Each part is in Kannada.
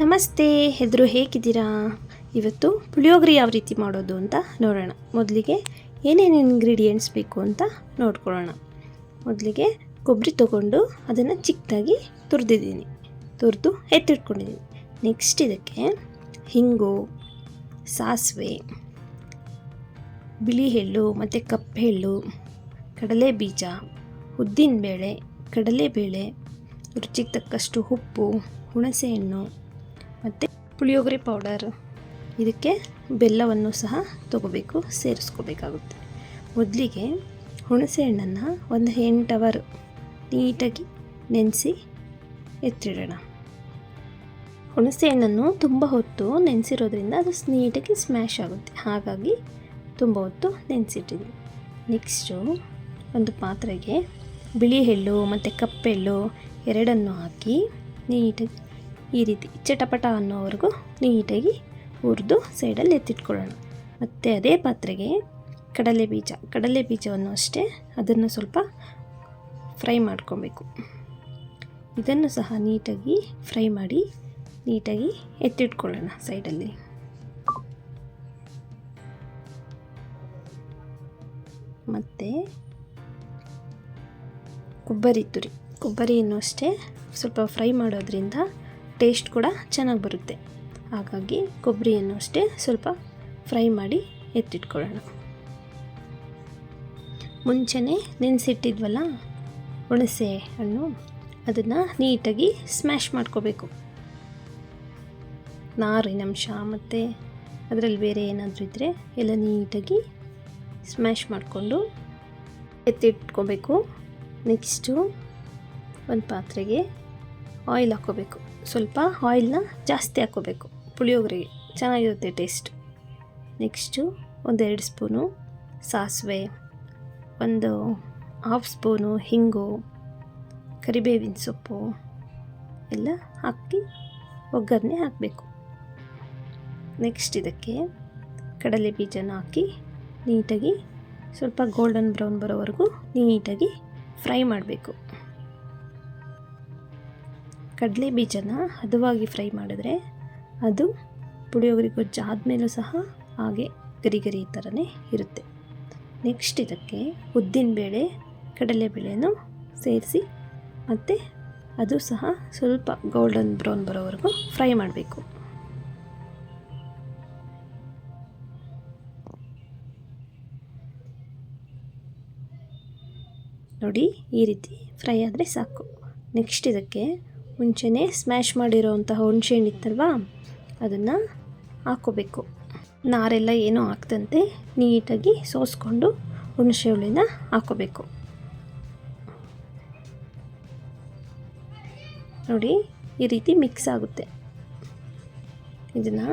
ನಮಸ್ತೆ ಹೆದರು ಹೇಗಿದ್ದೀರಾ? ಇವತ್ತು ಪುಳಿಯೋಗರೆ ಯಾವ ರೀತಿ ಮಾಡೋದು ಅಂತ ನೋಡೋಣ. ಮೊದಲಿಗೆ ಏನೇನು ಇಂಗ್ರೀಡಿಯೆಂಟ್ಸ್ ಬೇಕು ಅಂತ ನೋಡ್ಕೊಳ್ಳೋಣ. ಮೊದಲಿಗೆ ಕೊಬ್ಬರಿ ತೊಗೊಂಡು ಅದನ್ನು ಚಿಕ್ಕದಾಗಿ ತುರಿದಿದ್ದೀನಿ. ತುರಿದು ಎತ್ತಿಟ್ಕೊಂಡಿದ್ದೀನಿ. ನೆಕ್ಸ್ಟ್ ಇದಕ್ಕೆ ಹಿಂಗು, ಸಾಸಿವೆ ಬಿಳಿ ಎಳ್ಳು ಮತ್ತು ಕಪ್ಪು ಎಳ್ಳು ಕಡಲೆ ಬೀಜ ಉದ್ದಿನಬೇಳೆ, ಕಡಲೆಬೇಳೆ, ರುಚಿಗೆ ತಕ್ಕಷ್ಟು ಉಪ್ಪು, ಹುಣಸೆಹಣ್ಣು ಮತ್ತು ಪುಳಿಯೋಗರೆ ಪೌಡರ್ ಇದಕ್ಕೆ ಬೆಲ್ಲವನ್ನು ಸಹ ತಗೋಬೇಕು, ಸೇರಿಸ್ಕೋಬೇಕಾಗುತ್ತೆ. ಮೊದಲಿಗೆ ಹುಣಸೆ ಹಣ್ಣನ್ನು ಒಂದು ಎಂಟು ಅವರ್ ನೀಟಾಗಿ ನೆನೆಸಿ ಎತ್ತಿಡೋಣ. ಹುಣಸೆ ಹಣ್ಣನ್ನು ತುಂಬ ಹೊತ್ತು ನೆನೆಸಿರೋದ್ರಿಂದ ಅದು ನೀಟಾಗಿ ಸ್ಮ್ಯಾಶ್ ಆಗುತ್ತೆ. ಹಾಗಾಗಿ ತುಂಬ ಹೊತ್ತು ನೆನೆಸಿಟ್ಟಿದ್ವಿ. ನೆಕ್ಸ್ಟು ಒಂದು ಪಾತ್ರೆಗೆ ಬಿಳಿ ಎಳ್ಳು ಮತ್ತು ಕಪ್ಪೆಳ್ಳು ಎರಡನ್ನು ಹಾಕಿ ನೀಟಾಗಿ ಈ ರೀತಿ ಚಟಪಟ ಅನ್ನೋವರೆಗೂ ನೀಟಾಗಿ ಹುರಿದು ಸೈಡಲ್ಲಿ ಎತ್ತಿಟ್ಕೊಳ್ಳೋಣ. ಮತ್ತು ಅದೇ ಪಾತ್ರೆಗೆ ಕಡಲೆ ಬೀಜ, ಕಡಲೆ ಬೀಜವನ್ನು ಅಷ್ಟೇ ಅದನ್ನು ಸ್ವಲ್ಪ ಫ್ರೈ ಮಾಡ್ಕೊಬೇಕು. ಇದನ್ನು ಸಹ ನೀಟಾಗಿ ಫ್ರೈ ಮಾಡಿ ನೀಟಾಗಿ ಎತ್ತಿಟ್ಕೊಳ್ಳೋಣ ಸೈಡಲ್ಲಿ. ಮತ್ತು ಕೊಬ್ಬರಿ ತುರಿ, ಕೊಬ್ಬರಿಯನ್ನು ಅಷ್ಟೇ ಸ್ವಲ್ಪ ಫ್ರೈ ಮಾಡೋದ್ರಿಂದ ಟೇಸ್ಟ್ ಕೂಡ ಚೆನ್ನಾಗಿ ಬರುತ್ತೆ. ಹಾಗಾಗಿ ಕೊಬ್ಬರಿಯನ್ನು ಅಷ್ಟೇ ಸ್ವಲ್ಪ ಫ್ರೈ ಮಾಡಿ ಎತ್ತಿಟ್ಕೊಳ್ಳೋಣ. ಮುಂಚೆನೆ ನೆನೆಸಿಟ್ಟಿದ್ವಲ್ಲ ಹುಣಸೆ ಹಣ್ಣು ಅದನ್ನು ನೀಟಾಗಿ ಸ್ಮ್ಯಾಶ್ ಮಾಡ್ಕೋಬೇಕು. ನಾರಿನಂಶ ಮತ್ತು ಅದರಲ್ಲಿ ಬೇರೆ ಏನಾದರೂ ಇದ್ದರೆ ಎಲ್ಲ ನೀಟಾಗಿ ಸ್ಮ್ಯಾಶ್ ಮಾಡಿಕೊಂಡು ಎತ್ತಿಟ್ಕೋಬೇಕು. ನೆಕ್ಸ್ಟು ಒಂದು ಪಾತ್ರೆಗೆ ಆಯಿಲ್ ಹಾಕ್ಕೋಬೇಕು. ಸ್ವಲ್ಪ ಆಯಿಲ್ನ ಜಾಸ್ತಿ ಹಾಕ್ಕೋಬೇಕು. ಪುಳಿಯೋಗರೆಗೆ ಚೆನ್ನಾಗಿರುತ್ತೆ ಟೇಸ್ಟ್. ನೆಕ್ಸ್ಟು ಒಂದೆರಡು ಸ್ಪೂನು ಸಾಸಿವೆ, ಒಂದು ಹಾಫ್ ಸ್ಪೂನು ಹಿಂಗು, ಕರಿಬೇವಿನ ಸೊಪ್ಪು ಎಲ್ಲ ಹಾಕಿ ಒಗ್ಗರಣೆ ಹಾಕಬೇಕು. ನೆಕ್ಸ್ಟ್ ಇದಕ್ಕೆ ಕಡಲೆ ಬೀಜನ ಹಾಕಿ ನೀಟಾಗಿ ಸ್ವಲ್ಪ ಗೋಲ್ಡನ್ ಬ್ರೌನ್ ಬರೋವರೆಗೂ ನೀಟಾಗಿ ಫ್ರೈ ಮಾಡಬೇಕು. ಕಡಲೆ ಬೀಜನ ಹದವಾಗಿ ಫ್ರೈ ಮಾಡಿದ್ರೆ ಅದು ಪುಳಿಯೋಗರೆ ಗೊಜ್ಜು ಆದಮೇಲೂ ಸಹ ಹಾಗೆ ಗರಿ ಗರಿ ಥರನೇ ಇರುತ್ತೆ. ನೆಕ್ಸ್ಟ್ ಇದಕ್ಕೆ ಉದ್ದಿನಬೇಳೆ, ಕಡಲೆಬೇಳೆನೂ ಸೇರಿಸಿ ಮತ್ತು ಅದು ಸಹ ಸ್ವಲ್ಪ ಗೋಲ್ಡನ್ ಬ್ರೌನ್ ಬರೋವರೆಗೂ ಫ್ರೈ ಮಾಡಬೇಕು. ನೋಡಿ ಈ ರೀತಿ ಫ್ರೈ ಆದರೆ ಸಾಕು. ನೆಕ್ಸ್ಟ್ ಇದಕ್ಕೆ ಮುಂಚೆನೇ ಸ್ಮ್ಯಾಶ್ ಮಾಡಿರೋವಂಥ ಹುಣಸೆ ಹಣ್ಣು ಇತ್ತಲ್ವಾ? ಅದನ್ನು ಹಾಕೋಬೇಕು ನಾರೆಲ್ಲ ಏನೂ ಹಾಕ್ದಂತೆ ನೀಟಾಗಿ ಸೋಸ್ಕೊಂಡು ಹುಣಸೆ ಹುಳಿನ ಹಾಕೋಬೇಕು ನೋಡಿ, ಈ ರೀತಿ ಮಿಕ್ಸ್ ಆಗುತ್ತೆ. ಇದನ್ನು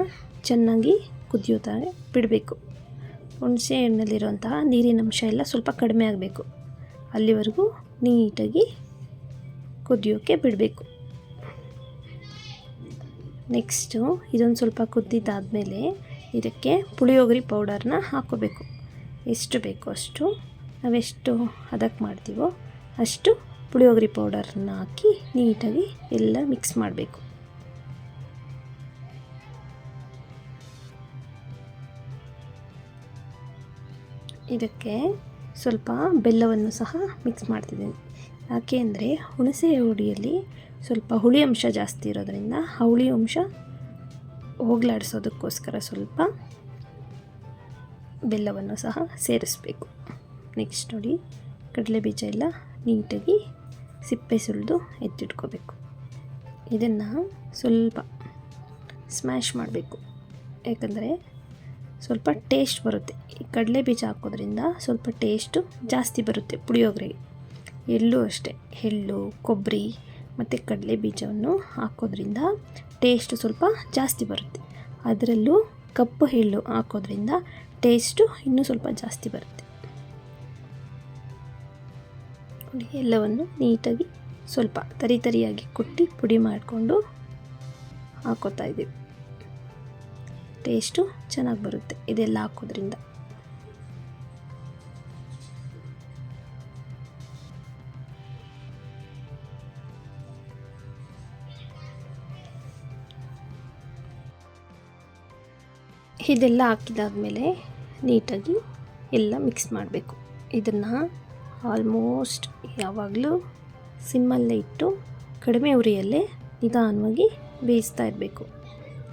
ಚೆನ್ನಾಗಿ ಕುದಿಯೋ ಥರ ಬಿಡಬೇಕು. ಹುಣಸೆ ಹಣ್ಣಲ್ಲಿರುವಂತಹ ನೀರಿನ ಅಂಶ ಎಲ್ಲ ಸ್ವಲ್ಪ ಕಡಿಮೆ ಆಗಬೇಕು. ಅಲ್ಲಿವರೆಗೂ ನೀಟಾಗಿ ಕುದಿಯೋಕ್ಕೆ ಬಿಡಬೇಕು. ನೆಕ್ಸ್ಟು ಇದೊಂದು ಸ್ವಲ್ಪ ಕುದ್ದಿದ್ದಾದಮೇಲೆ ಇದಕ್ಕೆ ಪುಳಿಯೋಗರಿ ಪೌಡರ್ನ ಹಾಕೋಬೇಕು ಎಷ್ಟು ಬೇಕೋ ಅಷ್ಟು. ನಾವೆಷ್ಟು ಅದಕ್ಕೆ ಮಾಡ್ತೀವೋ ಅಷ್ಟು ಪುಳಿಯೋಗರಿ ಪೌಡರ್ನ ಹಾಕಿ ನೀಟಾಗಿ ಎಲ್ಲ ಮಿಕ್ಸ್ ಮಾಡಬೇಕು. ಇದಕ್ಕೆ ಸ್ವಲ್ಪ ಬೆಲ್ಲವನ್ನು ಸಹ ಮಿಕ್ಸ್ ಮಾಡ್ತಿದ್ದೀನಿ. ಯಾಕೆ ಅಂದರೆ ಹುಣಸೆ ಹುಡಿಯಲ್ಲಿ ಸ್ವಲ್ಪ ಹುಳಿ ಅಂಶ ಜಾಸ್ತಿ ಇರೋದರಿಂದ ಆ ಹುಳಿ ಅಂಶ ಹೋಗ್ಲಾಡಿಸೋದಕ್ಕೋಸ್ಕರ ಸ್ವಲ್ಪ ಬೆಲ್ಲವನ್ನು ಸಹ ಸೇರಿಸ್ಬೇಕು. ನೆಕ್ಸ್ಟ್ ನೋಡಿ ಕಡಲೆ ಬೀಜ ಎಲ್ಲ ನೀಟಾಗಿ ಸಿಪ್ಪೆ ಸುಲಿದು ಎತ್ತಿಟ್ಕೋಬೇಕು. ಇದನ್ನು ಸ್ವಲ್ಪ ಸ್ಮ್ಯಾಶ್ ಮಾಡಬೇಕು. ಯಾಕಂದರೆ ಸ್ವಲ್ಪ ಟೇಸ್ಟ್ ಬರುತ್ತೆ. ಈ ಕಡಲೆ ಬೀಜ ಹಾಕೋದ್ರಿಂದ ಸ್ವಲ್ಪ ಟೇಸ್ಟು ಜಾಸ್ತಿ ಬರುತ್ತೆ ಪುಳಿಯೋಗರೆಗೆ. ಎಳ್ಳು ಅಷ್ಟೇ. ಎಳ್ಳು, ಕೊಬ್ಬರಿ ಮತ್ತು ಕಡಲೆ ಬೀಜವನ್ನು ಹಾಕೋದ್ರಿಂದ ಟೇಸ್ಟು ಸ್ವಲ್ಪ ಜಾಸ್ತಿ ಬರುತ್ತೆ. ಅದರಲ್ಲೂ ಕಪ್ಪು ಎಳ್ಳು ಹಾಕೋದ್ರಿಂದ ಟೇಸ್ಟು ಇನ್ನೂ ಸ್ವಲ್ಪ ಜಾಸ್ತಿ ಬರುತ್ತೆ. ಎಲ್ಲವನ್ನು ನೀಟಾಗಿ ಸ್ವಲ್ಪ ತರಿ ತರಿಯಾಗಿ ಕುಟ್ಟಿ ಪುಡಿ ಮಾಡಿಕೊಂಡು ಹಾಕೋತಾ ಇದ್ದೀವಿ. ಟೇಸ್ಟು ಚೆನ್ನಾಗಿ ಬರುತ್ತೆ ಇದೆಲ್ಲ ಹಾಕೋದ್ರಿಂದ. ಇದೆಲ್ಲ ಹಾಕಿದಾದ್ಮೇಲೆ ನೀಟಾಗಿ ಎಲ್ಲ ಮಿಕ್ಸ್ ಮಾಡಬೇಕು. ಇದನ್ನು ಆಲ್ಮೋಸ್ಟ್ ಯಾವಾಗಲೂ ಸಿಮ್ಮಲ್ಲೇ ಇಟ್ಟು ಕಡಿಮೆ ಉರಿಯಲ್ಲೇ ನಿಧಾನವಾಗಿ ಬೇಯಿಸ್ತಾ ಇರಬೇಕು.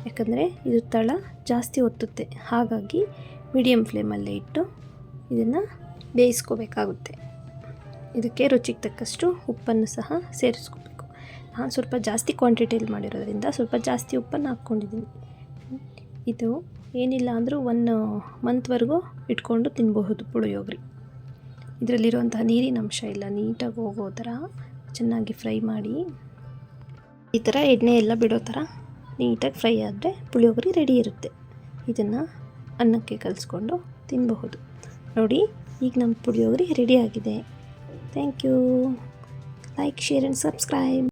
ಯಾಕಂದರೆ ಇದು ತಳ ಜಾಸ್ತಿ ಒತ್ತುತ್ತೆ. ಹಾಗಾಗಿ ಮೀಡಿಯಮ್ ಫ್ಲೇಮಲ್ಲೇ ಇಟ್ಟು ಇದನ್ನು ಬೇಯಿಸ್ಕೋಬೇಕಾಗುತ್ತೆ. ಇದಕ್ಕೆ ರುಚಿಗೆ ತಕ್ಕಷ್ಟು ಉಪ್ಪನ್ನು ಸಹ ಸೇರಿಸ್ಕೋಬೇಕು. ನಾನು ಸ್ವಲ್ಪ ಜಾಸ್ತಿ ಕ್ವಾಂಟಿಟಿಯಲ್ಲಿ ಮಾಡಿರೋದ್ರಿಂದ ಸ್ವಲ್ಪ ಜಾಸ್ತಿ ಉಪ್ಪನ್ನು ಹಾಕ್ಕೊಂಡಿದ್ದೀನಿ. ಇದು ಏನಿಲ್ಲ ಅಂದರೂ ಒನ್ ಮಂತ್ವರೆಗೂ ಇಟ್ಕೊಂಡು ತಿನ್ನಬಹುದು ಪುಳಿಯೋಗರೆ. ಇದರಲ್ಲಿರುವಂತಹ ನೀರಿನ ಅಂಶ ಇಲ್ಲ ನೀಟಾಗಿ ಹೋಗೋ ಥರ ಚೆನ್ನಾಗಿ ಫ್ರೈ ಮಾಡಿ ಈ ಥರ ಎಣ್ಣೆ ಎಲ್ಲ ಬಿಡೋ ಥರ ನೀಟಾಗಿ ಫ್ರೈ ಆದರೆ ಪುಳಿಯೋಗರೆ ರೆಡಿ ಇರುತ್ತೆ. ಇದನ್ನು ಅನ್ನಕ್ಕೆ ಕಲಿಸ್ಕೊಂಡು ತಿನ್ನಬಹುದು ನೋಡಿ, ಈಗ ನಮ್ಮ ಪುಳಿಯೋಗರೆ ರೆಡಿ ಆಗಿದೆ. Thank you like share and subscribe